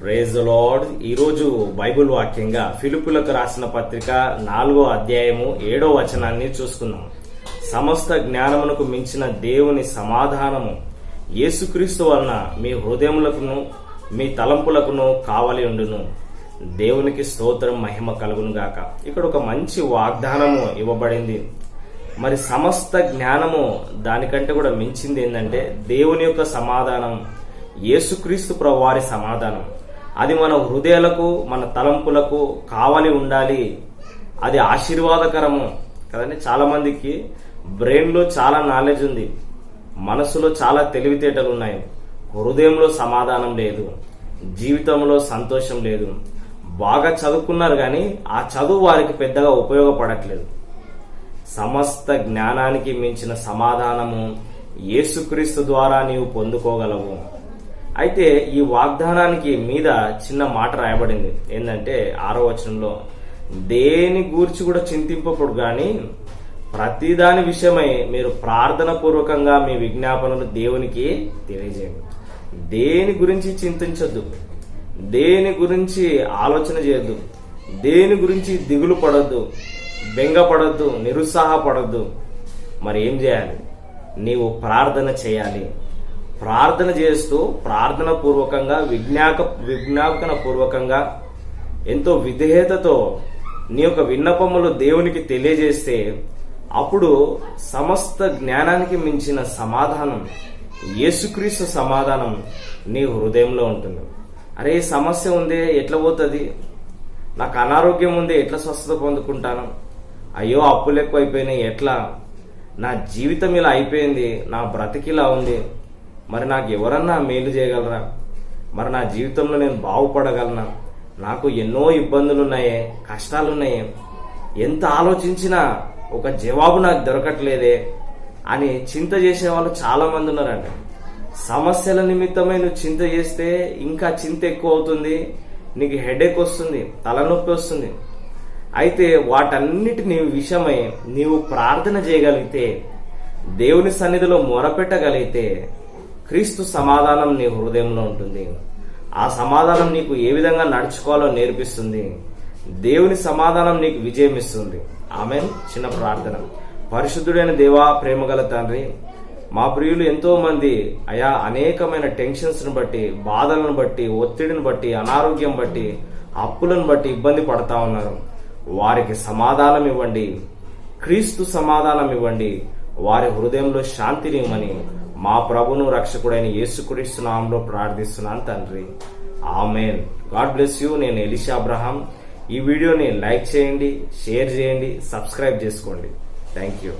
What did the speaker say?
Praise Lord ఈరోజు Bible వాక్యంగా ఫిలిపులకు రాసిన పత్రిక నాలుగో అధ్యాయము ఏడో వచనాన్ని చూసుకుందాం. సమస్త జ్ఞానమునకు మించిన దేవుని సమాధానము యేసుక్రీస్తు వలన మీ హృదయములకును మీ తలంపులకును కావలి ఉండును. దేవునికి స్తోత్రం మహిమ కలుగును గాక. ఇక్కడ ఒక మంచి వాగ్దానము ఇవ్వబడింది. మరి సమస్త జ్ఞానము దానికంటే కూడా మించింది ఏంటంటే దేవుని యొక్క సమాధానం యేసుక్రీస్తు ప్రవారి సమాధానం. అది మన హృదయాలకు మన తలంపులకు కావాలి ఉండాలి. అది ఆశీర్వాదకరము కదండి. చాలా మందికి బ్రెయిన్లో చాలా నాలెడ్జ్ ఉంది. మనసులో చాలా తెలివితేటలు ఉన్నాయి. హృదయంలో సమాధానం లేదు. జీవితంలో సంతోషం లేదు. బాగా చదువుకున్నారు కానీ ఆ చదువు వారికి పెద్దగా ఉపయోగపడట్లేదు. సమస్త జ్ఞానానికి మించిన సమాధానము యేసుక్రీస్తు ద్వారా నీవు పొందుకోగలవు. అయితే ఈ వాగ్దానానికి మీద చిన్న మాట రాయబడింది. ఏంటంటే ఆరో వచనంలో దేని గూర్చి కూడా చింతింపకూడదు కానీ ప్రతిదాని విషయమై మీరు ప్రార్థన పూర్వకంగా మీ విజ్ఞాపనలు దేవునికి తెలియజేయండి. దేని గురించి చింతించొద్దు. దేని గురించి ఆలోచన చేయొద్దు. దేని గురించి దిగులు పడొద్దు. బెంగపడొద్దు. నిరుత్సాహపడొద్దు. మరి ఏం చేయాలి? నీవు ప్రార్థన చేయాలి. ప్రార్థన చేస్తూ ప్రార్థన పూర్వకంగా విజ్ఞాక విజ్ఞాపన పూర్వకంగా ఎంతో విధేయతతో నీ యొక్క విన్నపములు దేవునికి తెలియజేస్తే అప్పుడు సమస్త జ్ఞానానికి మించిన సమాధానం యేసుక్రీస్తు సమాధానం నీ హృదయంలో ఉంటుంది. అరే ఈ సమస్య ఉంది ఎట్లా పోతుంది? నాకు అనారోగ్యం ఉంది ఎట్లా స్వస్థత పొందుకుంటాను? అయ్యో అప్పులు ఎక్కువ అయిపోయినాయి ఎట్లా? నా జీవితం ఇలా అయిపోయింది నా బ్రతికిలా ఉంది. మరి నాకు ఎవరన్నా మేలు చేయగలరా? మరి నా జీవితంలో నేను బాగుపడగలనా? నాకు ఎన్నో ఇబ్బందులు ఉన్నాయే కష్టాలు ఉన్నాయే ఎంత ఆలోచించినా ఒక జవాబు నాకు దొరకట్లేదే అని చింత చేసే వాళ్ళు చాలామంది ఉన్నారంట సమస్యల నిమిత్తమై నువ్వు చింత చేస్తే ఇంకా చింత ఎక్కువ అవుతుంది నీకు హెడేక్ వస్తుంది తలనొప్పి వస్తుంది. అయితే వాటన్నిటిని విషయమై నీవు ప్రార్థన చేయగలిగితే దేవుని సన్నిధిలో మొరపెట్టగలిగితే క్రీస్తు సమాధానం నీ హృదయంలో ఉంటుంది. ఆ సమాధానం నీకు ఏ విధంగా నడుచుకోవాలో నేర్పిస్తుంది. దేవుని సమాధానం నీకు విజయం ఇస్తుంది. ఆమె చిన్న ప్రార్థన. పరిశుద్ధుడైన దేవా ప్రేమగల తండ్రి మా ప్రియులు ఎంతో మంది అయా అనేకమైన టెన్షన్స్ను బట్టి బాధలను బట్టి ఒత్తిడిని బట్టి అనారోగ్యం బట్టి అప్పులను బట్టి ఇబ్బంది పడతా ఉన్నారు. వారికి సమాధానం ఇవ్వండి. క్రీస్తు సమాధానం ఇవ్వండి. వారి హృదయంలో శాంతిని మా ప్రభును రక్షకుడైన యేసుక్రీస్తు నామంలో ప్రార్థిస్తున్నాను తండ్రి. ఆమెన్. God bless you. నేను ఎలిషా అబ్రహాం. ఈ వీడియోని లైక్ చేయండి షేర్ చేయండి సబ్స్క్రైబ్ చేసుకోండి. Thank you.